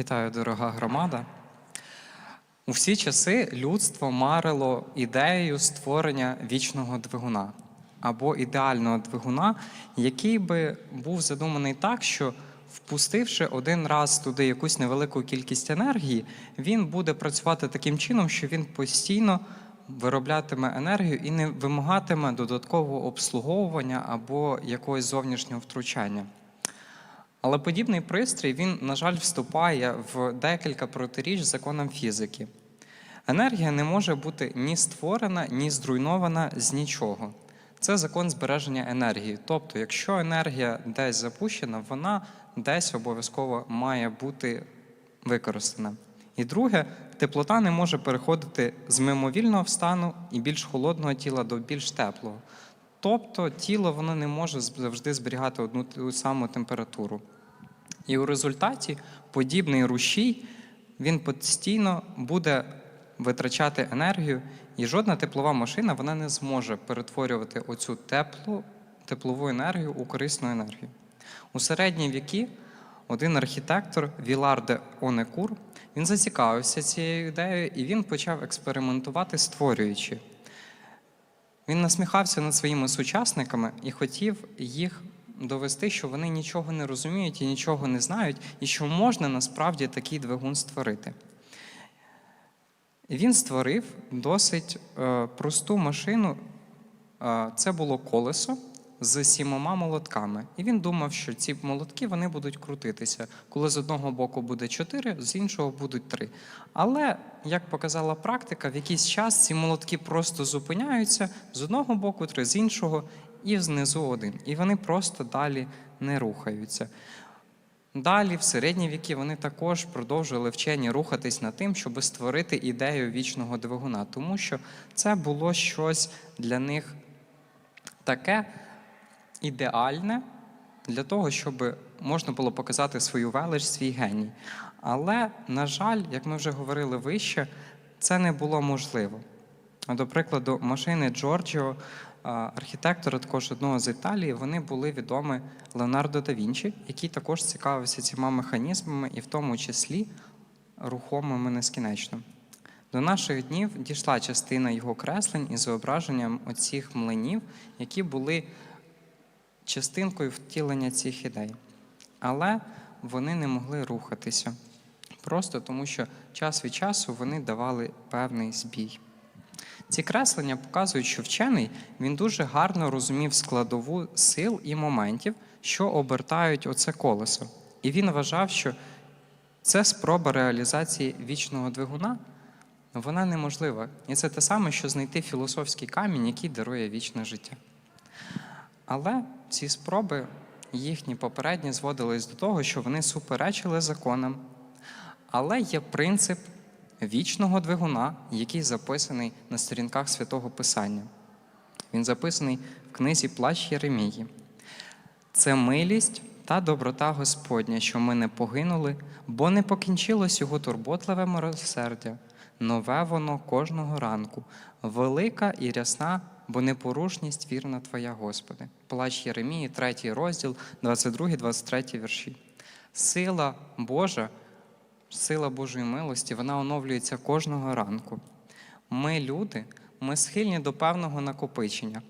Вітаю, дорога громада. У всі часи людство марило ідеєю створення вічного двигуна або ідеального двигуна, який би був задуманий так, що впустивши один раз туди якусь невелику кількість енергії, він буде працювати таким чином, що він постійно вироблятиме енергію і не вимагатиме додаткового обслуговування або якогось зовнішнього втручання. Але подібний пристрій, він, на жаль, вступає в декілька протиріч законам фізики. Енергія не може бути ні створена, ні зруйнована з нічого. Це закон збереження енергії. Тобто, якщо енергія десь запущена, вона десь обов'язково має бути використана. І друге, теплота не може переходити з мимовільного стану і більш холодного тіла до більш теплого. Тобто тіло воно не може завжди зберігати одну ту саму температуру. І у результаті подібний рушій він постійно буде витрачати енергію, і жодна теплова машина вона не зможе перетворювати оцю теплу, теплову енергію у корисну енергію. У середні віки один архітектор Вілар де Онекур він зацікавився цією ідеєю і він почав експериментувати, створюючи. Він насміхався над своїми сучасниками і хотів їх довести, що вони нічого не розуміють і нічого не знають, і що можна насправді такий двигун створити. Він створив досить е, просту машину. Е, це було колесо з сімома молотками. І він думав, що ці молотки вони будуть крутитися. Коли з одного боку буде чотири, з іншого будуть три. Але, як показала практика, в якийсь час ці молотки просто зупиняються з одного боку три, з іншого і знизу один. І вони просто далі не рухаються. Далі, в середні віки, вони також продовжували вчені рухатись над тим, щоб створити ідею вічного двигуна, тому що це було щось для них таке ідеальне для того, щоб можна було показати свою велич, свій геній. Але, на жаль, як ми вже говорили вище, це не було можливо. До прикладу, машини Джорджіо, архітектора також одного з Італії, вони були відомі Леонардо да Вінчі, який також цікавився цими механізмами, і в тому числі рухомими нескінечно. До наших днів дійшла частина його креслень із зображенням оцих млинів, які були частинкою втілення цих ідей. Але вони не могли рухатися. Просто тому, що час від часу вони давали певний збій. Ці креслення показують, що вчений він дуже гарно розумів складову сил і моментів, що обертають оце колесо. І він вважав, що це спроба реалізації вічного двигуна, вона неможлива. І це те саме, що знайти філософський камінь, який дарує вічне життя. Але ці спроби їхні попередні зводились до того, що вони суперечили законам. Але є принцип вічного двигуна, який записаний на сторінках святого Писання. Він записаний в книзі Плач Єремії. Це милість та доброта Господня, що ми не погинули, бо не покінчилось його турботливе милосердя. Нове воно кожного ранку, велика і рясна, бо непорушність вірна Твоя, Господи. Плач Єремії, 3 розділ, 22-23 вірші. Сила Божа, сила Божої милості, вона оновлюється кожного ранку. Ми, люди, ми схильні до певного накопичення.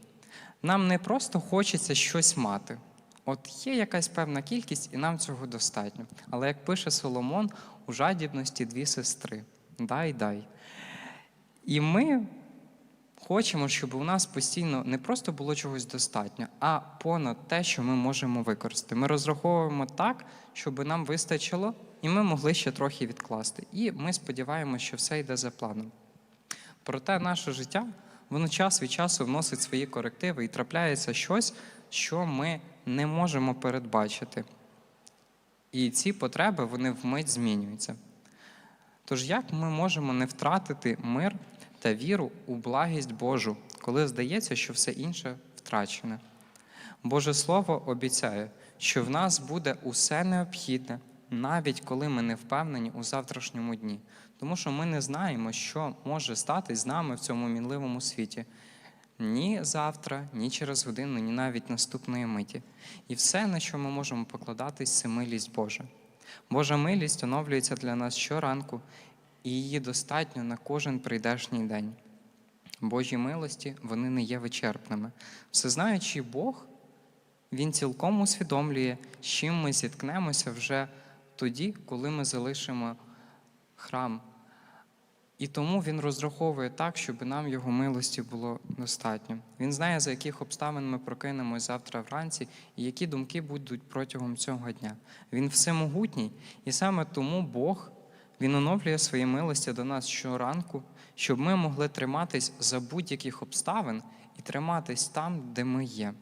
Нам не просто хочеться щось мати. От є якась певна кількість, і нам цього достатньо. Але як пише Соломон, у жадібності дві сестри дай, дай. І ми хочемо, щоб у нас постійно не просто було чогось достатньо, а понад те, що ми можемо використати. Ми розраховуємо так, щоб нам вистачило, і ми могли ще трохи відкласти. І ми сподіваємося, що все йде за планом. Проте наше життя, воно час від часу вносить свої корективи і трапляється щось, що ми не можемо передбачити. І ці потреби вони вмить змінюються. Тож як ми можемо не втратити мир та віру у благість Божу, коли здається, що все інше втрачене? Боже Слово обіцяє, що в нас буде усе необхідне, навіть коли ми не впевнені у завтрашньому дні, тому що ми не знаємо, що може стати з нами в цьому мінливому світі. Ні завтра, ні через годину, ні навіть наступної миті. І все, на що ми можемо покладатись, це милість Божа. Божа милість оновлюється для нас щоранку, і її достатньо на кожен прийдешній день. Божі милості вони не є вичерпними. Всезнаючий Бог, Він цілком усвідомлює, з чим ми зіткнемося вже тоді, коли ми залишимо храм. І тому Він розраховує так, щоб нам Його милості було достатньо. Він знає, за яких обставин ми прокинемось завтра вранці, і які думки будуть протягом цього дня. Він всемогутній, і саме тому Бог Він оновлює свої милості до нас щоранку, щоб ми могли триматись за будь-яких обставин і триматись там, де ми є.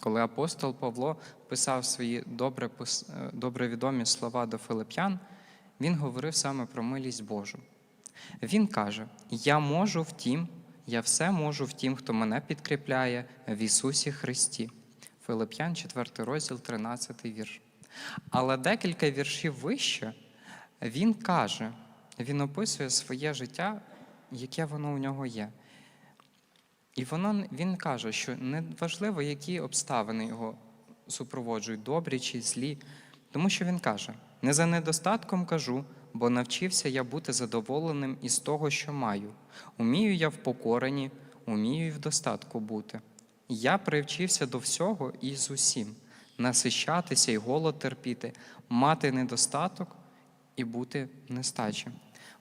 Коли апостол Павло писав свої добре, е, добре відомі слова до Филип'ян, він говорив саме про милість Божу. Він каже: Я можу в тім, я все можу в тім, хто мене підкріпляє в Ісусі Христі. Филип'ян, 4 розділ, 13 вірш. Але декілька віршів вище він каже, він описує своє життя, яке воно у нього є. І воно, він каже, що не важливо, які обставини його супроводжують, добрі чи злі, тому що він каже: не за недостатком кажу, бо навчився я бути задоволеним із того, що маю. Умію я в покоренні, умію і в достатку бути. Я привчився до всього і з усім, насищатися і голод терпіти, мати недостаток і бути нестачі.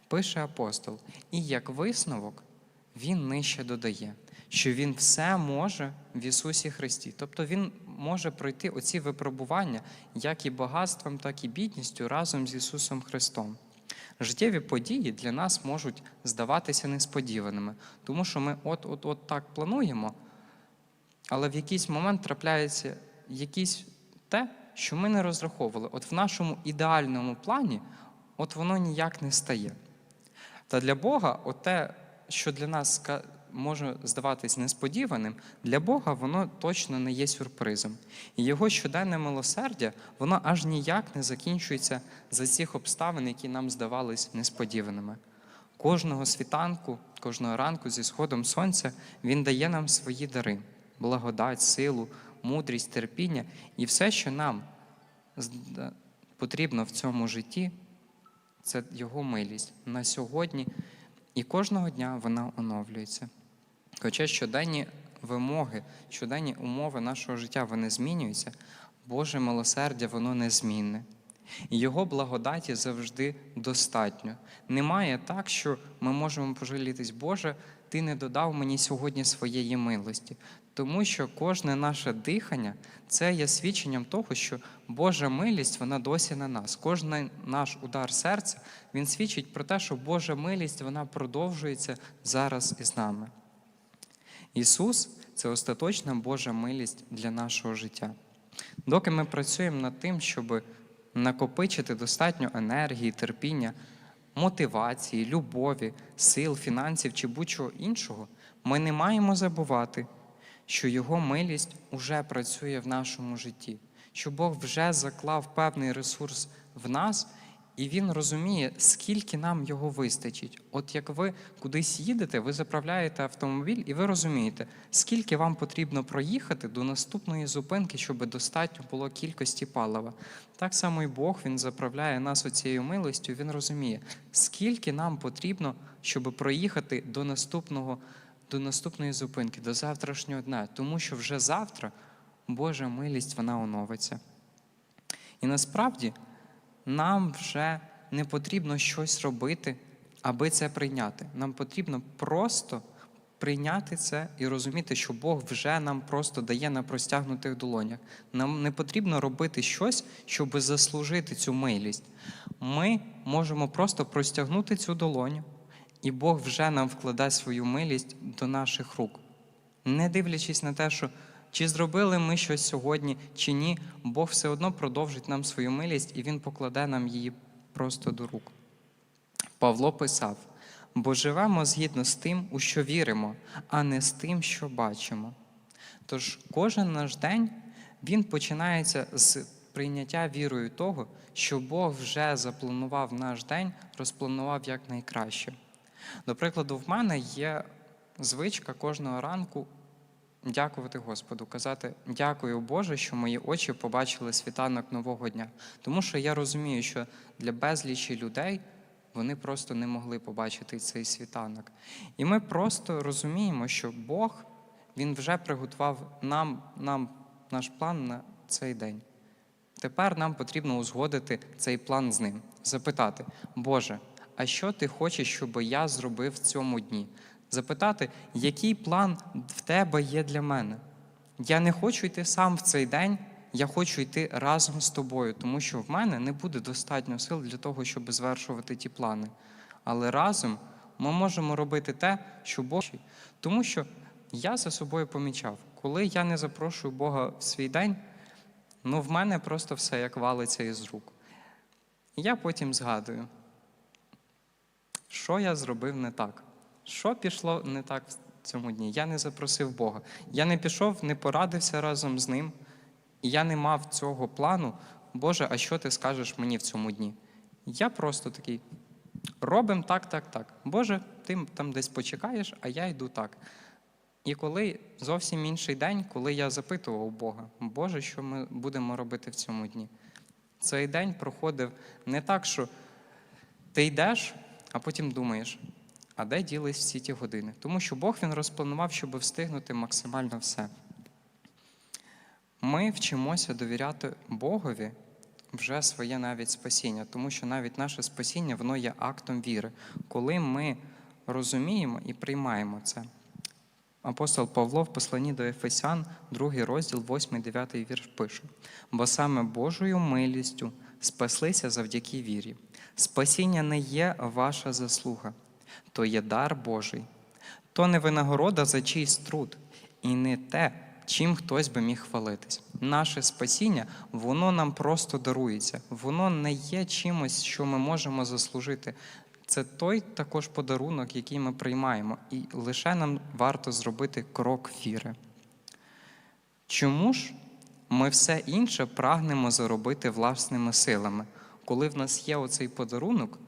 Пише апостол, і як висновок він нижче додає, що він все може в Ісусі Христі. Тобто Він може пройти оці випробування як і багатством, так і бідністю разом з Ісусом Христом. Життєві події для нас можуть здаватися несподіваними, тому що ми от-от-от так плануємо, але в якийсь момент трапляється якийсь те, що ми не розраховували. От в нашому ідеальному плані, от воно ніяк не стає. Та для Бога, те, що для нас може здаватись несподіваним, для Бога воно точно не є сюрпризом. І його щоденне милосердя, воно аж ніяк не закінчується за цих обставин, які нам здавались несподіваними. Кожного світанку, кожного ранку зі сходом сонця Він дає нам свої дари, благодать, силу, мудрість, терпіння і все, що нам потрібно в цьому житті, це Його милість на сьогодні, і кожного дня вона оновлюється. Хоча щоденні вимоги, щоденні умови нашого життя вони змінюються, Боже милосердя воно незмінне. Його благодаті завжди достатньо. Немає так, що ми можемо пожалітись, Боже, Ти не додав мені сьогодні своєї милості. Тому що кожне наше дихання це є свідченням того, що Божа милість вона досі на нас. Кожен наш удар серця він свідчить про те, що Божа милість вона продовжується зараз із нами. Ісус це остаточна Божа милість для нашого життя. Доки ми працюємо над тим, щоб накопичити достатньо енергії, терпіння, мотивації, любові, сил, фінансів чи будь-чого іншого, ми не маємо забувати, що Його милість уже працює в нашому житті, що Бог вже заклав певний ресурс в нас, і Він розуміє, скільки нам його вистачить. От як ви кудись їдете, ви заправляєте автомобіль, і ви розумієте, скільки вам потрібно проїхати до наступної зупинки, щоб достатньо було кількості палива. Так само і Бог Він заправляє нас оцією милостю. Він розуміє, скільки нам потрібно, щоб проїхати до наступного, до наступної зупинки, до завтрашнього дня, тому що вже завтра Божа милість вона оновиться. І насправді нам вже не потрібно щось робити, аби це прийняти. Нам потрібно просто прийняти це і розуміти, що Бог вже нам просто дає на простягнутих долонях. Нам не потрібно робити щось, щоб заслужити цю милість. Ми можемо просто простягнути цю долоню, і Бог вже нам вкладає свою милість до наших рук. Не дивлячись на те, що чи зробили ми щось сьогодні, чи ні, Бог все одно продовжить нам свою милість і Він покладе нам її просто до рук. Павло писав: бо живемо згідно з тим, у що віримо, а не з тим, що бачимо. Тож кожен наш день він починається з прийняття вірою того, що Бог вже запланував наш день, розпланував як найкраще. До прикладу, в мене є звичка кожного ранку дякувати Господу, казати дякую Боже, що мої очі побачили світанок нового дня. Тому що я розумію, що для безлічі людей вони просто не могли побачити цей світанок. І ми просто розуміємо, що Бог Він вже приготував нам, нам наш план на цей день. Тепер нам потрібно узгодити цей план з ним, запитати, Боже, а що ти хочеш, щоб я зробив в цьому дні? Запитати, який план в тебе є для мене. Я не хочу йти сам в цей день, я хочу йти разом з тобою, тому що в мене не буде достатньо сил для того, щоб звершувати ті плани. Але разом ми можемо робити те, що Бог. Тому що я за собою помічав, коли я не запрошую Бога в свій день, ну в мене просто все як валиться із рук. Я потім згадую, що я зробив не так, що пішло не так в цьому дні. Я не запросив Бога. Я не пішов, не порадився разом з ним, і я не мав цього плану. Боже, а що ти скажеш мені в цьому дні? Я просто такий. Робимо так, так, так. Боже, ти там десь почекаєш, а я йду так. І коли зовсім інший день, коли я запитував Бога, Боже, що ми будемо робити в цьому дні? Цей день проходив не так, що ти йдеш, а потім думаєш, а де ділись всі ті години? Тому що Бог він розпланував, щоб встигнути максимально все. Ми вчимося довіряти Богові вже своє навіть спасіння, тому що навіть наше спасіння воно є актом віри, коли ми розуміємо і приймаємо це. Апостол Павло в посланні до Ефесян, 2 розділ, 8-9 вірш пише: бо саме Божою милістю спаслися завдяки вірі. Спасіння не є ваша заслуга, то є дар Божий, то не винагорода за чийсь труд, і не те, чим хтось би міг хвалитись. Наше спасіння, воно нам просто дарується, воно не є чимось, що ми можемо заслужити. Це той також подарунок, який ми приймаємо, і лише нам варто зробити крок віри. Чому ж ми все інше прагнемо заробити власними силами, коли в нас є оцей подарунок,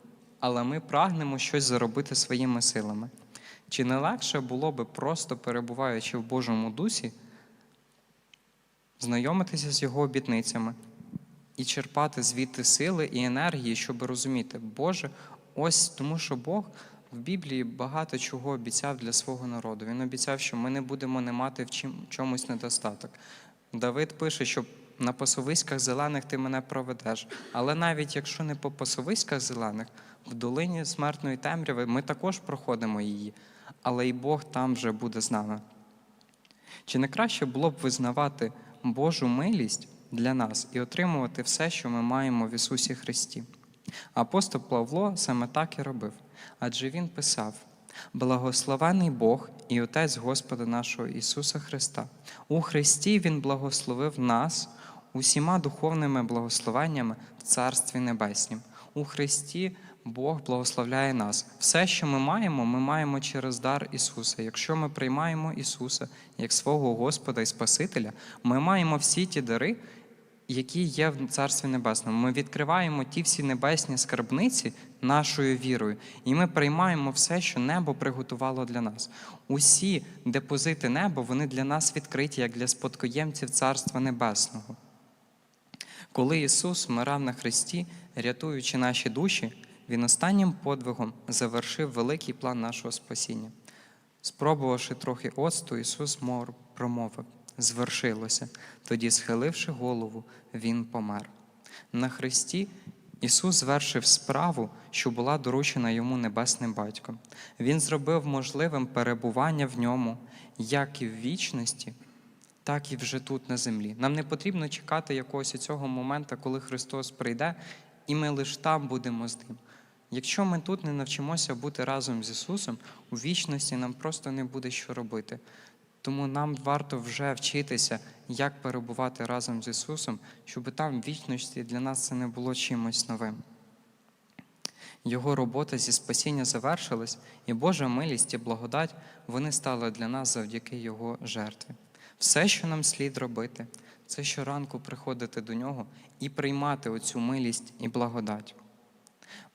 але ми прагнемо щось заробити своїми силами? Чи не легше було би просто перебуваючи в Божому дусі, знайомитися з його обітницями і черпати звідти сили і енергії, щоб розуміти, Боже, ось тому, що Бог в Біблії багато чого обіцяв для свого народу. Він обіцяв, що ми не будемо не мати в чомусь недостаток. Давид пише, що на пасовиськах зелених ти мене проведеш. Але навіть якщо не по пасовиськах зелених, в долині смертної темряви ми також проходимо її, але і Бог там вже буде з нами. Чи не краще було б визнавати Божу милість для нас і отримувати все, що ми маємо в Ісусі Христі? Апостол Павло саме так і робив, адже він писав: Благословений Бог і Отець Господа нашого Ісуса Христа. У Христі Він благословив нас усіма духовними благословеннями в Царстві Небеснім. У Христі Бог благословляє нас. Все, що ми маємо, ми маємо через дар Ісуса. Якщо ми приймаємо Ісуса як свого Господа і Спасителя, ми маємо всі ті дари, які є в Царстві Небесному. Ми відкриваємо ті всі небесні скарбниці нашою вірою, і ми приймаємо все, що небо приготувало для нас. Усі депозити неба вони для нас відкриті, як для спадкоємців Царства Небесного. Коли Ісус вмирав на Христі, рятуючи наші душі, Він останнім подвигом завершив великий план нашого спасіння. Спробувавши трохи оцту, Ісус промовив звершилося. Тоді, схиливши голову, Він помер. На Христі Ісус звершив справу, що була доручена йому небесним батьком. Він зробив можливим перебування в ньому як і в вічності, так і вже тут на землі. Нам не потрібно чекати якогось цього моменту, коли Христос прийде, і ми лише там будемо з ним. Якщо ми тут не навчимося бути разом з Ісусом, у вічності нам просто не буде що робити. Тому нам варто вже вчитися, як перебувати разом з Ісусом, щоб там в вічності для нас це не було чимось новим. Його робота зі спасіння завершилась, і Божа милість і благодать вони стали для нас завдяки Його жертві. Все, що нам слід робити, це щоранку приходити до Нього і приймати оцю милість і благодать.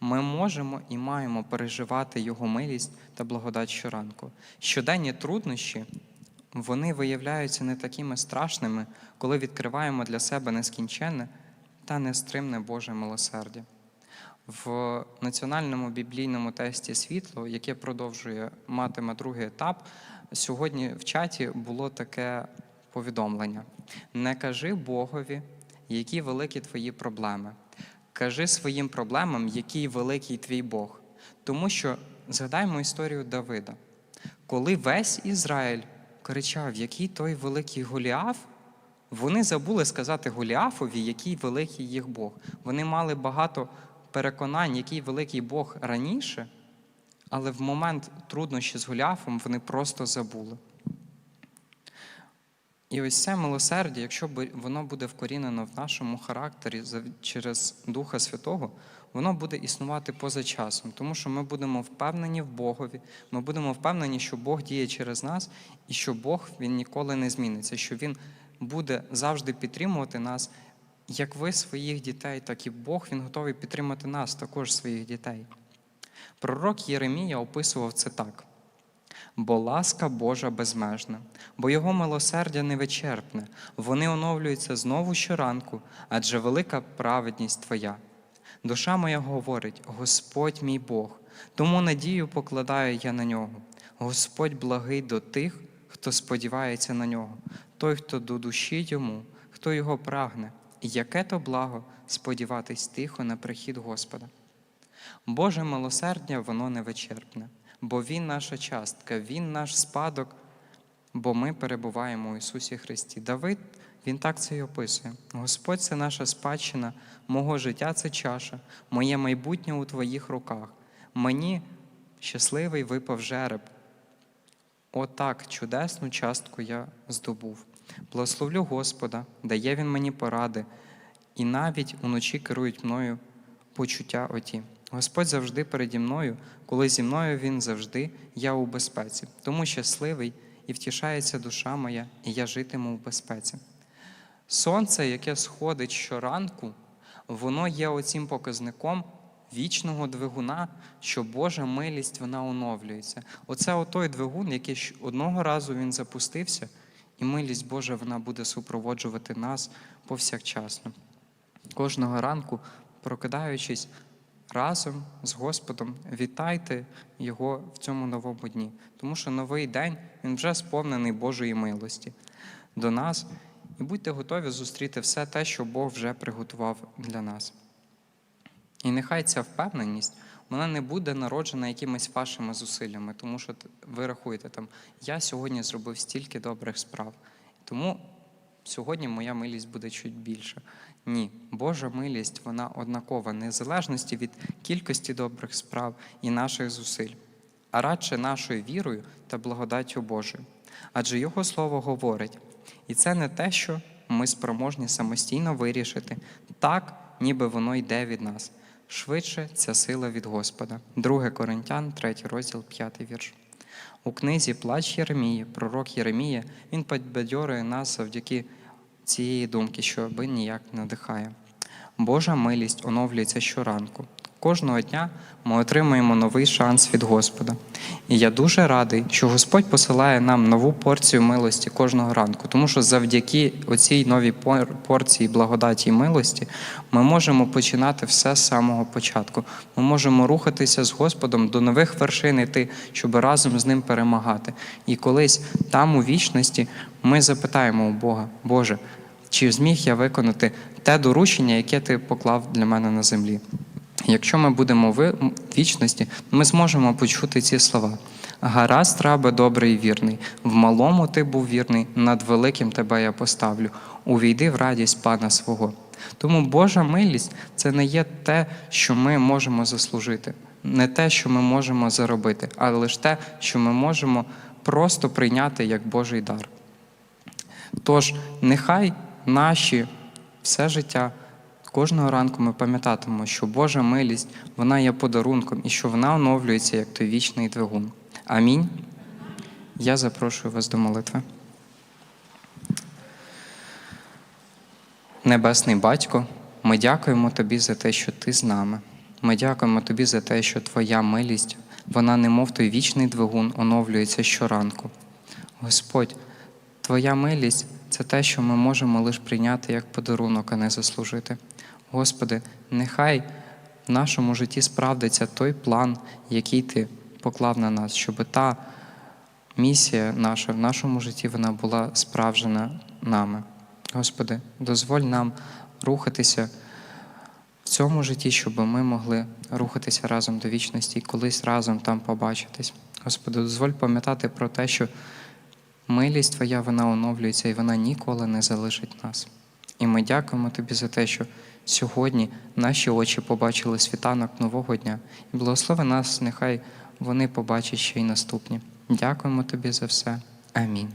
Ми можемо і маємо переживати Його милість та благодать щоранку. Щоденні труднощі вони виявляються не такими страшними, коли відкриваємо для себе нескінченне та нестримне Боже милосердя. В національному біблійному тесті світло, яке продовжує матиме другий етап, сьогодні в чаті було таке повідомлення: не кажи Богові, які великі твої проблеми. Кажи своїм проблемам, який великий твій Бог. Тому що згадаймо історію Давида, коли весь Ізраїль кричав, який той великий Голіаф, вони забули сказати Голіафові, який великий їх Бог. Вони мали багато переконань, який великий Бог раніше, але в момент труднощі з Голіафом вони просто забули. І ось це милосердя, якщо воно буде вкорінено в нашому характері через Духа Святого, воно буде існувати поза часом, тому що ми будемо впевнені в Богові, ми будемо впевнені, що Бог діє через нас, і що Бог він ніколи не зміниться, що Він буде завжди підтримувати нас, як ви своїх дітей, так і Бог він готовий підтримати нас, також своїх дітей. Пророк Єремія описував це так. Бо ласка Божа безмежна, бо Його милосердя невичерпне, вони оновлюються знову щоранку, адже велика праведність Твоя. Душа моя говорить: Господь мій Бог, тому надію покладаю я на нього. Господь благий до тих, хто сподівається на нього, той, хто до душі йому, хто його прагне, і яке то благо сподіватись тихо на прихід Господа. Боже милосердя, воно невичерпне, бо Він наша частка, Він наш спадок, бо ми перебуваємо у Ісусі Христі. Давид, він так це і описує. Господь це наша спадщина, мого життя це чаша, моє майбутнє у Твоїх руках. Мені щасливий випав жереб. Отак чудесну частку я здобув. Благословлю Господа, дає Він мені поради, і навіть уночі керують мною почуття оті. Господь завжди переді мною, коли зі мною Він завжди, я у безпеці. Тому щасливий і втішається душа моя, і я житиму в безпеці. Сонце, яке сходить щоранку, воно є оцім показником вічного двигуна, що Божа милість вона оновлюється. Оце отой двигун, який одного разу він запустився, і милість Божа вона буде супроводжувати нас повсякчасно. Кожного ранку, прокидаючись разом з Господом, вітайте Його в цьому новому дні, тому що новий день він вже сповнений Божої милості до нас. І будьте готові зустріти все те, що Бог вже приготував для нас. І нехай ця впевненість вона не буде народжена якимись вашими зусиллями, тому що ви рахуєте там, я сьогодні зробив стільки добрих справ, тому сьогодні моя милість буде чуть більше. Ні, Божа милість вона однакова, незалежності від кількості добрих справ і наших зусиль, а радше нашою вірою та благодаттю Божою. Адже Його Слово говорить, і це не те, що ми спроможні самостійно вирішити, так, ніби воно йде від нас. Швидше ця сила від Господа. 2 Коринтян, 3 розділ, 5 вірш. У книзі Плач Єремії, пророк Єремія, він підбадьорює нас завдяки цієї думки, що аби ніяк не надихає. Божа милість оновлюється щоранку. Кожного дня ми отримуємо новий шанс від Господа. І я дуже радий, що Господь посилає нам нову порцію милості кожного ранку, тому що завдяки оцій новій пор- порції благодаті і милості ми можемо починати все з самого початку. Ми можемо рухатися з Господом до нових вершин іти, щоб разом з ним перемагати. І колись там, у вічності, ми запитаємо у Бога, Боже, чи зміг я виконати те доручення, яке ти поклав для мене на землі? Якщо ми будемо в вічності, ми зможемо почути ці слова. Гаразд, рабе добрий і вірний, в малому ти був вірний, над великим тебе я поставлю. Увійди в радість Пана свого. Тому Божа милість це не є те, що ми можемо заслужити, не те, що ми можемо заробити, а лише те, що ми можемо просто прийняти як Божий дар. Тож, нехай наші все життя, кожного ранку ми пам'ятатимемо, що Божа милість вона є подарунком і що вона оновлюється як той вічний двигун. Амінь. Я запрошую вас до молитви. Небесний Батько, ми дякуємо Тобі за те, що Ти з нами. Ми дякуємо Тобі за те, що Твоя милість, вона, немов той вічний двигун, оновлюється щоранку. Господь, Твоя милість це те, що ми можемо лише прийняти як подарунок, а не заслужити. Господи, нехай в нашому житті справдиться той план, який Ти поклав на нас, щоб та місія наша в нашому житті вона була справжена нами. Господи, дозволь нам рухатися в цьому житті, щоб ми могли рухатися разом до вічності і колись разом там побачитись. Господи, дозволь пам'ятати про те, що милість Твоя вона оновлюється і вона ніколи не залишить нас. І ми дякуємо Тобі за те, що сьогодні наші очі побачили світанок нового дня. І благослови нас, нехай вони побачать ще й наступні. Дякуємо Тобі за все. Амінь.